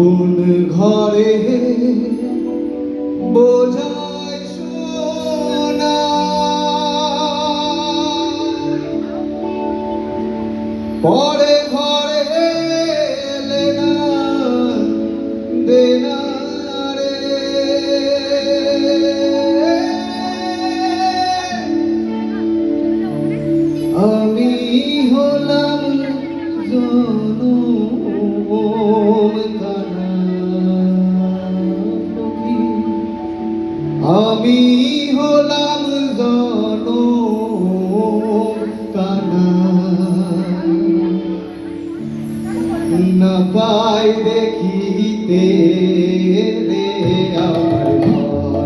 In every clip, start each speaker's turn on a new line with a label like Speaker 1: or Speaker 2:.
Speaker 1: আপন ঘরে বোঝায় সোনা।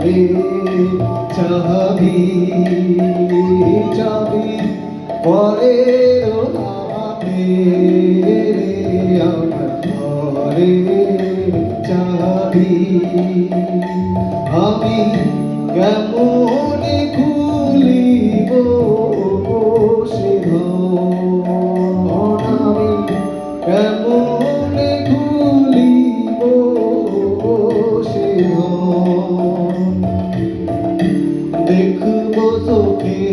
Speaker 1: যাবে চাবি চাবি পরে আমাকে পরে চাবি। আমি কেমন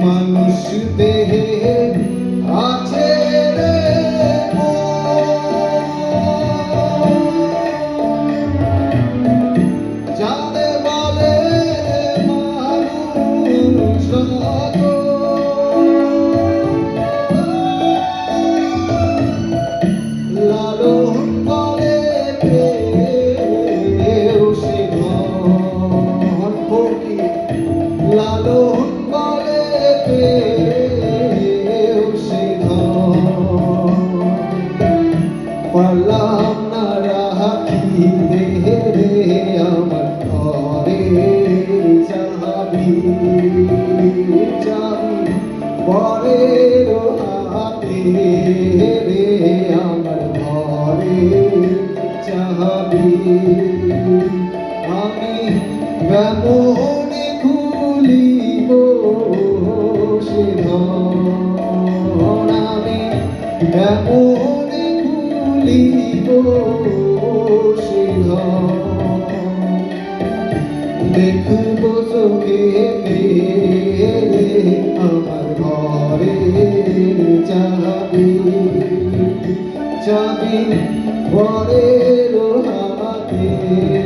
Speaker 1: মানুষ দেহে বরের হাতে রে আমার ঘরে চাবি। আমি কেমনে খুলিব সে ধন। আমি কেমনে খুলিব সে ধন। দেখুন চাবি ঘরের হাতে